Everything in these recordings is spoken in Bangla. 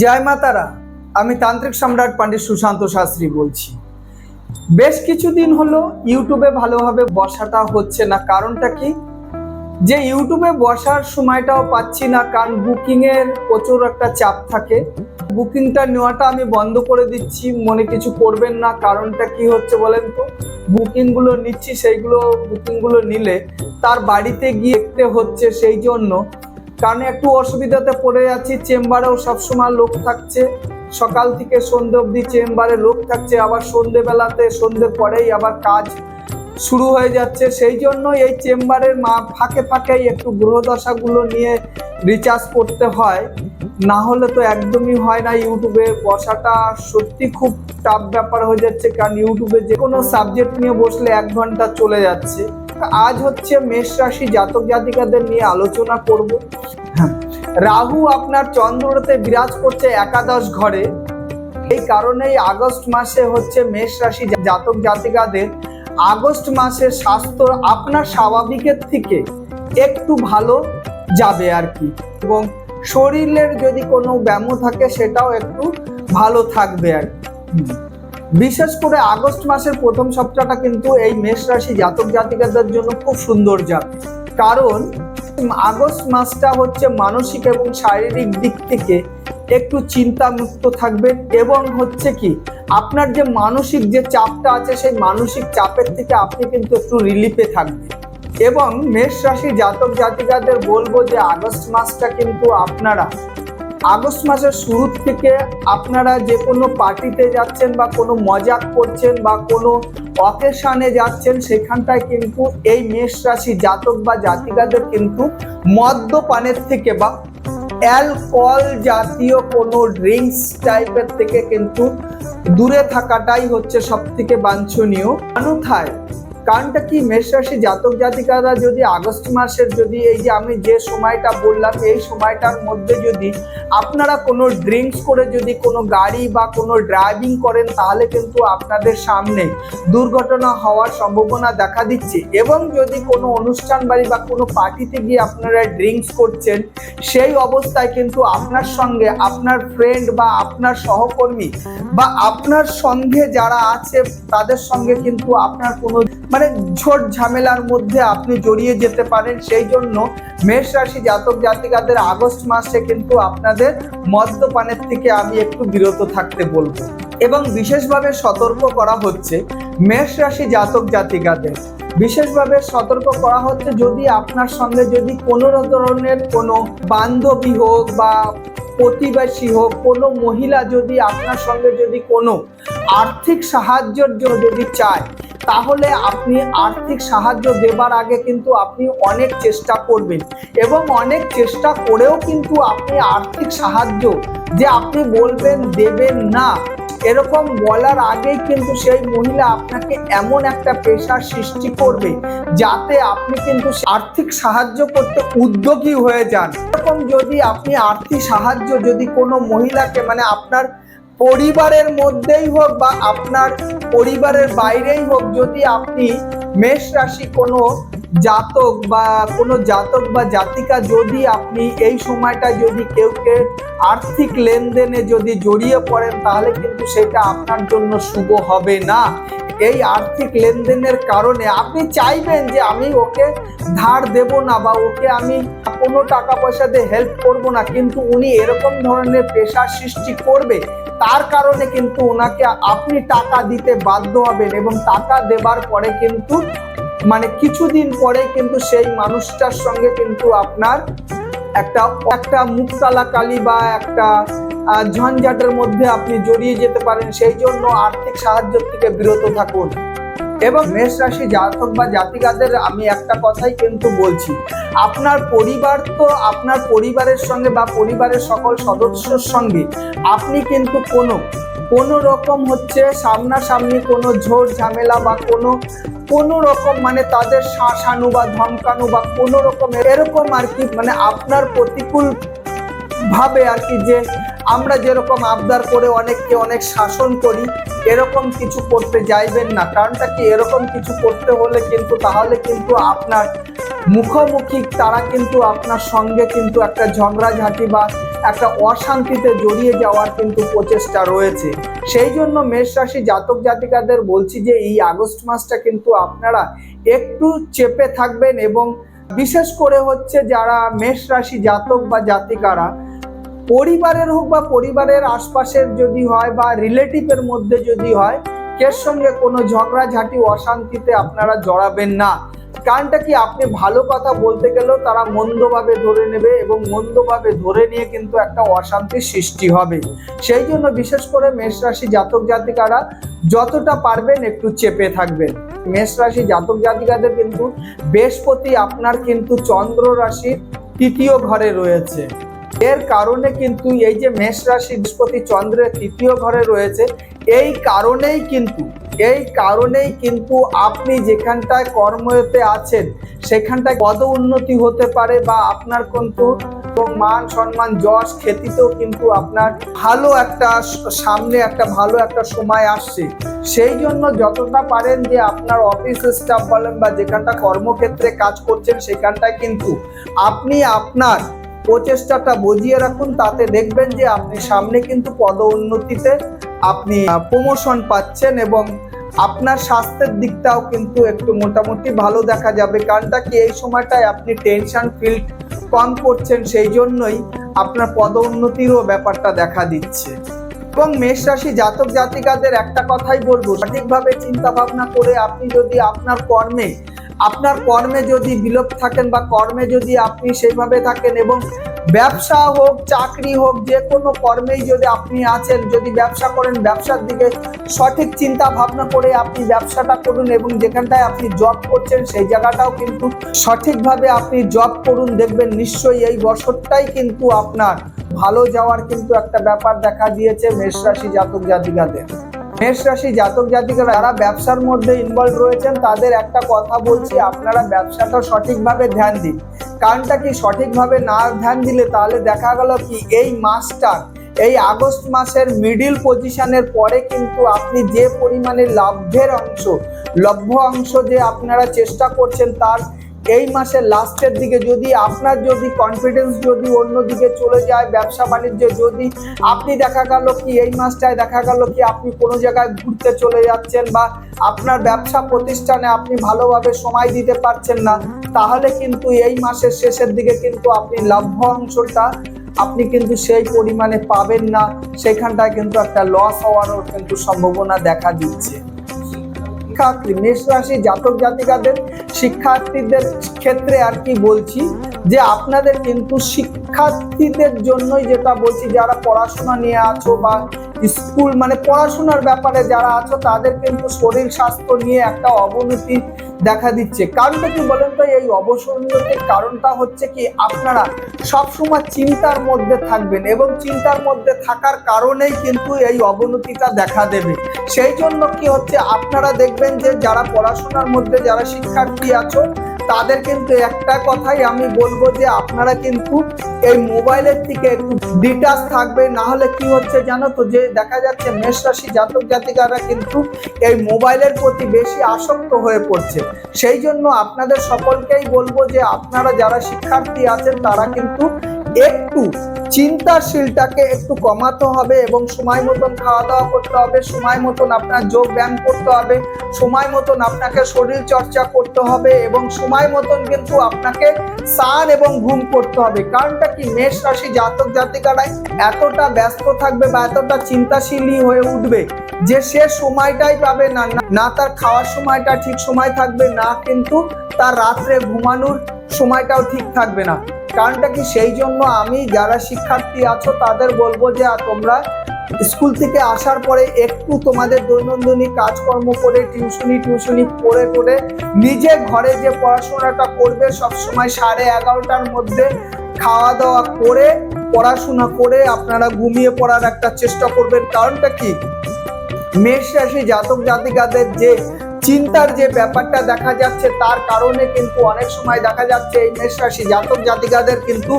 জয় মাতারা আমি তান্ত্রিক সম্রাট পণ্ডিত সুশান্ত শাস্ত্রী বলছি। বেশ কিছুদিন হলো ইউটিউবে ভালোভাবে বসাটা হচ্ছে না, কারণটা কি? যে ইউটিউবে বসার সময়টাও পাচ্ছি না, কারণ বুকিং এর প্রচুর একটা চাপ থাকে। বুকিংটা নেওয়াটা আমি বন্ধ করে দিচ্ছি, মনে কিছু করবেন না, কারণটা কি হচ্ছে বলেন তো? বুকিংগুলো নিচ্ছি, সেইগুলো বুকিংগুলো নিলে তার বাড়িতে গিয়ে দেখতে হচ্ছে, সেই জন্য কারণ একটু অসুবিধাতে পড়ে যাচ্ছি চেম্বারেও সবসময় লোক থাকছে। সকাল থেকে সন্ধে অবধি চেম্বারে লোক থাকছে, আবার সন্ধেবেলাতে সন্ধে পরেই আবার কাজ শুরু হয়ে যাচ্ছে। সেই জন্য এই চেম্বারের মা, ফাঁকে ফাঁকেই একটু গ্রহদশাগুলো নিয়ে রিচার্জ করতে হয়। না হলে তো একদমই হয় না ইউটিউবে। বসাটা সত্যি খুব টাফ ব্যাপার হয়ে যাচ্ছে, কারণ ইউটিউবে যে কোনো সাবজেক্ট নিয়ে বসলে এক ঘণ্টা চলে যাচ্ছে। আজ হচ্ছে মেষ রাশি জাতক জাতিকাদের নিয়ে আলোচনা করব। হ্যাঁ, রাহু আপনার চন্দ্রতে বিরাজ করছে একাদশ ঘরে। এই কারণেই আগস্ট মাসে হচ্ছে মেষ রাশি জাতক জাতিকাদের আগস্ট মাসে স্বাস্থ্য আপনার স্বাভাবিকের থেকে একটু ভালো যাবে আর কি। এবং শরীরের যদি কোনো ব্যায়ামও থাকে সেটাও একটু ভালো থাকবে আর কি। বিশেষ করে আগস্ট মাসের প্রথম সপ্তাহটা কিন্তু এই মেষ রাশি জাতক জাতিকাদের জন্য খুব সুন্দর যাবে কারণ আগস্ট মাসটা হচ্ছে মানসিক এবং শারীরিক দিক থেকে একটু চিন্তামুক্ত থাকবেন এবং হচ্ছে কি, আপনার যে মানসিক যে চাপটা আছে, সেই মানসিক চাপের থেকে আপনি কিন্তু একটু রিলিফে থাকবেন। এবং মেষ রাশি জাতক জাতিকাদের বলব যে আগস্ট মাসটা কিন্তু আপনারা আগস্ট মাসের শুরু থেকে আপনারা যে কোনো পার্টিতে যাচ্ছেন বা কোনো মজাক করছেন বা কোনো অকেশনে যাচ্ছেন, সেখানটায় কিন্তু এই মেষ রাশি জাতক বা জাতিকাদের কিন্তু মদ্যপানের থেকে বা অ্যালকোহল জাতীয় কোনো ড্রিঙ্কস টাইপের থেকে কিন্তু দূরে থাকাটাই হচ্ছে সব থেকে বাঞ্ছনীয়। অন্যথায় কারণটা কি? মেষ রাশি জাতক জাতিকারা যদি আগস্ট মাসের যদি এই যে আমি যে সময়টা বললাম, এই সময়টার মধ্যে যদি আপনারা কোনো ড্রিঙ্কস করে যদি কোনো গাড়ি বা কোনো ড্রাইভিং করেন, তাহলে কিন্তু আপনাদের সামনে দুর্ঘটনা হওয়ার সম্ভাবনা দেখা দিচ্ছে। এবং যদি কোনো অনুষ্ঠান বাড়ি বা কোনো পার্টিতে গিয়ে আপনারা ড্রিঙ্কস করছেন, সেই অবস্থায় কিন্তু আপনার সঙ্গে আপনার ফ্রেন্ড বা আপনার সহকর্মী বা আপনার সঙ্গে যারা আছে, তাদের সঙ্গে কিন্তু আপনার কোনো মানে ঝোট ঝামেলার মধ্যে আপনি জড়িয়ে যেতে পারেন। সেই জন্য মেষ রাশি জাতক জাতিকাদের আগস্ট মাসে কিন্তু আপনাদের মদ্যপানের থেকে আমি একটু বিরত থাকতে বলব। এবং বিশেষভাবে সতর্ক করা হচ্ছে মেষ রাশি জাতক জাতিকাদের। বিশেষভাবে সতর্ক করা হচ্ছে যদি আপনার সঙ্গে যদি কোনো ধরনের কোনো বান্ধবী হোক বা প্রতিবেশী হোক, কোনো মহিলা যদি আপনার সঙ্গে যদি কোনো আর্থিক সাহায্যের জন্য যদি চায় তাহলে আপনি আর্থিক সাহায্য দেবার আগে কিন্তু আপনি অনেক চেষ্টা করবেন। এবং অনেক চেষ্টা করেও কিন্তু আপনি আর্থিক সাহায্য যে আপনি বলবেন, দেবেন না, এরকম বলার আগেই কিন্তু সেই মহিলা আপনাকে এমন একটা পেশার সৃষ্টি করবে যাতে আপনি কিন্তু আর্থিক সাহায্য করতে উদ্যোগী হয়ে যান। এরকম যদি আপনি আর্থিক সাহায্য যদি কোনো মহিলাকে মানে আপনার পরিবারের মধ্যেই হোক বা আপনার পরিবারের বাইরেই হোক, যদি আপনি মেষ রাশি কোনো জাতক বা কোনো জাতক বা জাতিকা যদি আপনি এই সময়টা যদি কেউকে আর্থিক লেনদেনে যদি জড়িয়ে পড়েন, তাহলে কিন্তু সেটা আপনার জন্য শুভ হবে না। এই আর্থিক লেনদেনের কারণে আপনি চাইবেন যে আমি ওকে ধার দেব না বা ওকে আমি কোনো টাকা পয়সা দিয়ে হেল্প করব না, কিন্তু উনি এরকম ধরনের পেশার সৃষ্টি করবে, তার কারণে কিন্তু ওনাকে আপনি টাকা দিতে বাধ্য হবেন এবং টাকা দেবার পরে কিন্তু মানে কিছুদিন পরে কিন্তু সেই মানুষটার সঙ্গে কিন্তু আপনার একটা একটা মুক্তালাকালি বা একটা ঝঞ্ঝাটের মধ্যে আপনি জড়িয়ে যেতে পারেন, সেই জন্য আর্থিক সাহায্য থেকে বিরত থাকুন। এবং মেষ রাশি জাতক বা জাতিকাদের, আমি একটা কথাই কিন্তু বলছি, আপনার পরিবার তো আপনার পরিবারের সঙ্গে বা পরিবারের সকল সদস্যর সঙ্গে, আপনি কিন্তু কোনো কোনো রকম হচ্ছে সামনাসামনি কোনো ঝোড় ঝামেলা বা কোনো কোনো রকম মানে তাদের শাসানু বা ধমকানো বা কোনো রকম এরকম আর কি মানে আপনার প্রতিকূল ভাবে আর কি যে আমরা যেরকম আবদার করে অনেককে অনেক শাসন করি, এরকম কিছু করতে যাইবেন না। কারণটা কি? এরকম কিছু করতে হলে কিন্তু, তাহলে কিন্তু আপনার মুখোমুখি, তারা কিন্তু আপনার সঙ্গে কিন্তু একটা ঝগড়াঝাঁটি বা একটা অশান্তিতে জড়িয়ে যাওয়ার কিন্তু প্রচেষ্টা রয়েছে। সেই জন্য মেষ রাশি জাতক জাতিকাদের বলছি যে, এই আগস্ট মাসটা কিন্তু আপনারা একটু চেপে থাকবেন এবং বিশেষ করে হচ্ছে যারা মেষ রাশি জাতক বা জাতিকারা, পরিবারের হোক বা পরিবারের আশপাশের যদি হয় বা রিলেটিভের মধ্যে যদি হয়, কের সঙ্গে কোনো ঝগড়াঝাঁটি, অশান্তিতে আপনারা জড়াবেন না। কারণটা কি আপনি ভালো কথা বলতে গেলেও তারা মন্দভাবে ধরে নেবে এবং মন্দভাবে ধরে নিয়ে কিন্তু একটা অশান্তির সৃষ্টি হবে। সেই জন্য বিশেষ করে মেষ রাশি জাতক জাতিকারা যতটা পারবেন একটু চেপে থাকবেন। মেষ রাশি জাতক জাতিকাদের কিন্তু বৃহস্পতি আপনার কিন্তু চন্দ্র রাশির তৃতীয় ঘরে রয়েছে। এর কারণে কিন্তু এই যে মেষ রাশি বৃহস্পতি চন্দ্রের তৃতীয় ঘরে রয়েছে এই কারণেই কিন্তু, এই কারণেই কিন্তু আপনি যেখানটায় কর্মতে আছেন, সেখানটায় পদ উন্নতি হতে পারে বা আপনার কিন্তু মান সম্মান, যশ খ্যাতিতেও কিন্তু আপনার ভালো একটা সামনে একটা ভালো একটা সময় আসছে। সেই জন্য যতটা পারেন যে আপনার অফিস স্টাফ বলেন বা যেখানটা কর্মক্ষেত্রে কাজ করছেন, সেখানটায় কিন্তু আপনি আপনার প্রচেষ্টাটা বুঝিয়ে রাখুন, তাতে দেখবেন যে আপনি সামনে কিন্তু পদ উন্নতিতে আপনি প্রমোশন পাচ্ছেন এবং আপনার স্বাস্থ্যের দিকটাও কিন্তু একটু মোটামুটি ভালো দেখা যাবে। কারণটা কি? এই সময়টায় আপনি টেনশন ফিল কম করছেন, সেই জন্যই আপনার পদ উন্নতিরও ব্যাপারটা দেখা দিচ্ছে। এবং মেষ রাশি জাতক জাতিকাদের একটা কথাই বলব, সঠিকভাবে চিন্তা ভাবনা করে আপনি যদি আপনার কর্মে আপনার কর্মে যদি বিলোপ থাকেন বা কর্মে যদি আপনি সেইভাবে থাকেন এবং ব্যবসা হোক, চাকরি হোক, যে কোনো কর্মেই যদি আপনি আছেন, যদি ব্যবসা করেন, ব্যবসার দিকে সঠিক চিন্তা ভাবনা করে আপনি ব্যবসাটা করুন এবং যেখানটায় আপনি জব করছেন, সেই জায়গাটাও কিন্তু সঠিকভাবে আপনি জব করুন। দেখবেন নিশ্চয়ই এই বছরটাই কিন্তু আপনার ভালো যাওয়ার কিন্তু একটা ব্যাপার দেখা দিয়েছে মেষ রাশি জাতক জাতিকাদের। মেষ রাশি জাতক জাতিকারা যারা ব্যবসার মধ্যে ইনভলভ রয়েছেন, তাদের একটা কথা বলছি, আপনারা ব্যবসাটা সঠিকভাবে ধ্যান দিন। কারণটা কি? সঠিকভাবে না ধ্যান দিলে তাহলে দেখা গেল কি? এই মাসটা, এই আগস্ট মাসের মিডিল পজিশনের পরে কিন্তু আপনি যে পরিমাণে লাভের অংশ, লভ্য অংশ যে আপনারা চেষ্টা করছেন, তার এই মাসের লাস্টের দিকে যদি আপনার যদি কনফিডেন্স যদি অন্যদিকে চলে যায়, ব্যবসা বাণিজ্য যদি আপনি দেখা গেল কি এই মাসটায় দেখা গেল কি আপনি কোনো জায়গায় ঘুরতে চলে যাচ্ছেন বা আপনার ব্যবসা প্রতিষ্ঠানে আপনি ভালোভাবে সময় দিতে পারছেন না, তাহলে কিন্তু এই মাসের শেষের দিকে কিন্তু আপনি লাভ্য অংশটা আপনি কিন্তু সেই পরিমাণে পাবেন না। সেখানটায় কিন্তু একটা লস হওয়ারও কিন্তু সম্ভাবনা দেখা দিচ্ছে। শিক্ষার্থী মেষ রাশি জাতক জাতিকাদের শিক্ষার্থীদের ক্ষেত্রে আর কি বলছি, যে আপনাদের কিন্তু শিক্ষার্থীদের জন্যই যেটা বলছি, যারা পড়াশোনা নিয়ে আছো বা স্কুল মানে পড়াশোনার ব্যাপারে যারা আছো, তাদের কিন্তু শরীর স্বাস্থ্য নিয়ে একটা অবনতি দেখা দিচ্ছে। কারণটা কি বলেন তো? এই অবসন্নতির কারণটা হচ্ছে কি, আপনারা সবসময় চিন্তার মধ্যে থাকবেন এবং চিন্তার মধ্যে থাকার কারণেই কিন্তু এই অবনতিটা দেখা দেবে। সেই জন্য কি হচ্ছে, আপনারা দেখবেন যে যারা পড়াশোনার মধ্যে, যারা শিক্ষার্থী আছো তাদের কিন্তু একটা কথাই আমি বলব যে আপনারা কিন্তু এই মোবাইলের থেকে একটু ডিটাচ থাকবে। না হলে কি হচ্ছে জানো তো, যে দেখা যাচ্ছে মেষ রাশি জাতক জাতিকারা কিন্তু এই মোবাইলের প্রতি বেশি আসক্ত হয়ে পড়ছে। সেই জন্য আপনাদের সকলকেই বলব যে আপনারা যারা শিক্ষার্থী আছেন, তারা কিন্তু একটু চিন্তাশীলটাকে একটু কমাতে হবে এবং সময় মতন খাওয়া দাওয়া করতে হবে, সময় মতন আপনার যোগ ব্যায়াম করতে হবে, সময় মতন আপনাকে শরীর চর্চা করতে হবে এবং সময় মতন কিন্তু আপনাকে স্নান এবং ঘুম করতে হবে। কারণটা কি? মেষ রাশি জাতক জাতিকারাই এতটা ব্যস্ত থাকবে বা এতটা চিন্তাশীলই হয়ে উঠবে যে সে সময়টাই পাবে না। না- না তার খাওয়ার সময়টা ঠিক সময় থাকবে, না কিন্তু তার রাত্রে ঘুমানোর সময়টাও ঠিক থাকবে না। কারণটা কি? সেই জন্য আমি যারা শিক্ষার্থী আছো, তাদের বলব যে তোমরা স্কুল থেকে আসার পরে একটু তোমাদের দৈনন্দিন কাজকর্ম করে, টিউশনি টিউশনি পড়ে করে নিজে ঘরে যে পড়াশোনাটা করবে সব সময় সাড়ে এগারোটার মধ্যে খাওয়া দাওয়া করে, পড়াশোনা করে আপনারা ঘুমিয়ে পড়ার একটা চেষ্টা করবেন। কারণটা কি? মেষ রাশি জাতক জাতিকাদের যে চিন্তার যে ব্যাপারটা দেখা যাচ্ছে তার কারণে কিন্তু অনেক সময় দেখা যাচ্ছে এই মেষ রাশি জাতক জাতিকাদের কিন্তু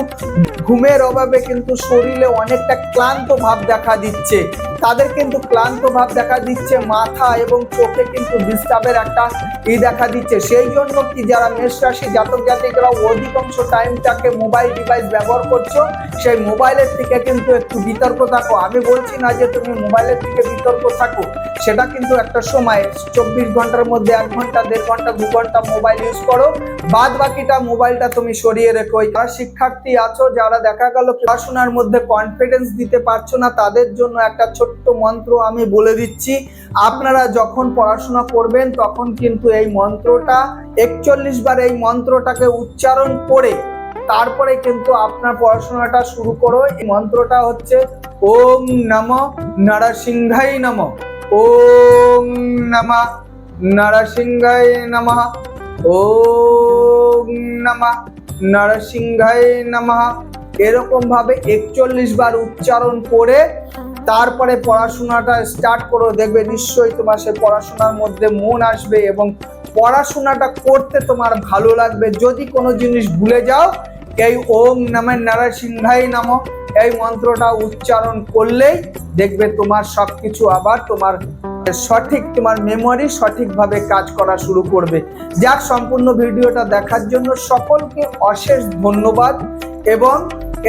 ঘুমের অভাবে কিন্তু শরীরে অনেকটা ক্লান্ত ভাব দেখা দিচ্ছে। তাদের কিন্তু ক্লান্ত ভাব দেখা দিচ্ছে, মাথা এবং চোখে কিন্তু ডিস্টার্বের একটা ই দেখা দিচ্ছে। সেই জন্য কি যারা মেষ রাশি জাতক জাতিকরা অধিকাংশ টাইমটাকে মোবাইল ডিভাইস ব্যবহার করছ, সেই মোবাইলের থেকে কিন্তু একটু বিতর্ক থাকো। আমি বলছি না যে তুমি মোবাইলের থেকে বিতর্ক থাকো, সেটা কিন্তু একটা সময়, চব্বিশ ঘণ্টার মধ্যে এক ঘণ্টা, দেড় ঘণ্টা, দু ঘণ্টা মোবাইল ইউজ করো। বাদ বাকিটা মোবাইলটা তুমি সরিয়ে রেখো। যারা শিক্ষার্থী আছো, যারা দেখা গেল পড়াশোনার মধ্যে কনফিডেন্স দিতে পারছ না, তাদের জন্য একটা ছোট্ট মন্ত্র আমি বলে দিচ্ছি। আপনারা যখন পড়াশোনা করবেন, তখন কিন্তু এই মন্ত্রটা, একচল্লিশ বার এই মন্ত্রটাকে উচ্চারণ করে, তারপরে কিন্তু আপনার পড়াশোনাটা শুরু করো। এই মন্ত্রটা হচ্ছে ওম নম নরসিংহাই নম। ওম নম নরসিংহাই নমঃ ও নম নরসিংহাই নমঃ এরকম ভাবে একচল্লিশ বার উচ্চারণ করে তারপরে পড়াশোনাটা স্টার্ট করো, দেখবে নিশ্চয়ই তোমার সে পড়াশোনার মধ্যে মন আসবে এবং পড়াশোনাটা করতে তোমার ভালো লাগবে। যদি কোনো জিনিস ভুলে যাও, এই ওম নামে নরসিংহাই নম, এই মন্ত্রটা উচ্চারণ করলেই দেখবে তোমার সবকিছু আবার তোমার সঠিক তোমার মেমোরি সঠিকভাবে কাজ করা শুরু করবে। যার সম্পূর্ণ ভিডিওটা দেখার জন্য সকলকে অশেষ ধন্যবাদ এবং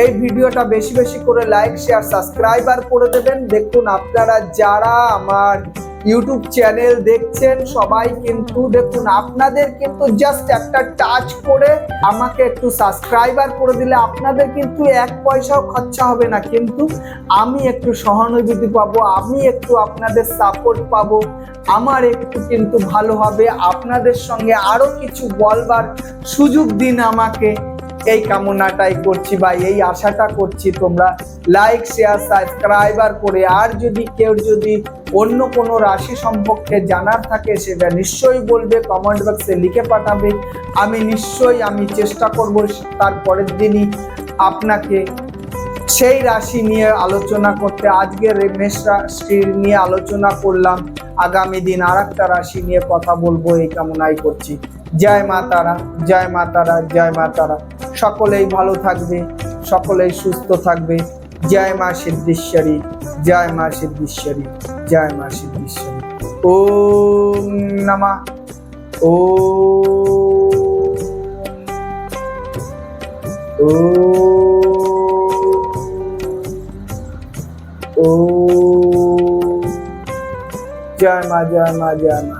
এই ভিডিওটা বেশি বেশি করে লাইক শেয়ার সাবস্ক্রাইবার করে দেবেন। দেখুন আপনারা যারা আমার ইউটিউব চ্যানেল দেখছেন সবাই কিন্তু, দেখুন, আপনাদের কিন্তু জাস্ট একটা টাচ করে আমাকে একটু সাবস্ক্রাইবার করে দিলে আপনাদের কিন্তু এক পয়সাও খরচা হবে না। কিন্তু আমি একটু সহানুভূতি পাবো, আমি একটু আপনাদের সাপোর্ট পাবো, আমার একটু কিন্তু ভালো হবে। আপনাদের সঙ্গে আরও কিছু বলবার সুযোগ দিন আমাকে। এই কামনাটাই করছি বা এই আশাটা করছি তোমরা লাইক শেয়ার সাবস্ক্রাইবার করে। আর যদি কেউ যদি অন্য কোনো রাশি সম্পর্কে জানার থাকে সেটা নিশ্চয়ই বলবে কমেন্ট বক্সে লিখে পাঠাবে। আমি নিশ্চয়ই আমি চেষ্টা করব তার পরের দিনই আপনাকে সেই রাশি নিয়ে আলোচনা করতে। আজকের মেষ রাশি নিয়ে আলোচনা করলাম। আগামী দিন আর একটা রাশি নিয়ে কথা বলব, এই কামনাই করছি। জয় মা তারা, জয় মা তারা, জয় মা তারা। সকলেই ভালো থাকবে, সকলেই সুস্থ থাকবে। জয় মা সিদ্ধেশ্বরী, জয় মা সিদ্ধেশ্বরী, জয় মা সিদ্ধেশ্বরী। ওম নমঃ ও ও জয় মা জয় মা জয় মা।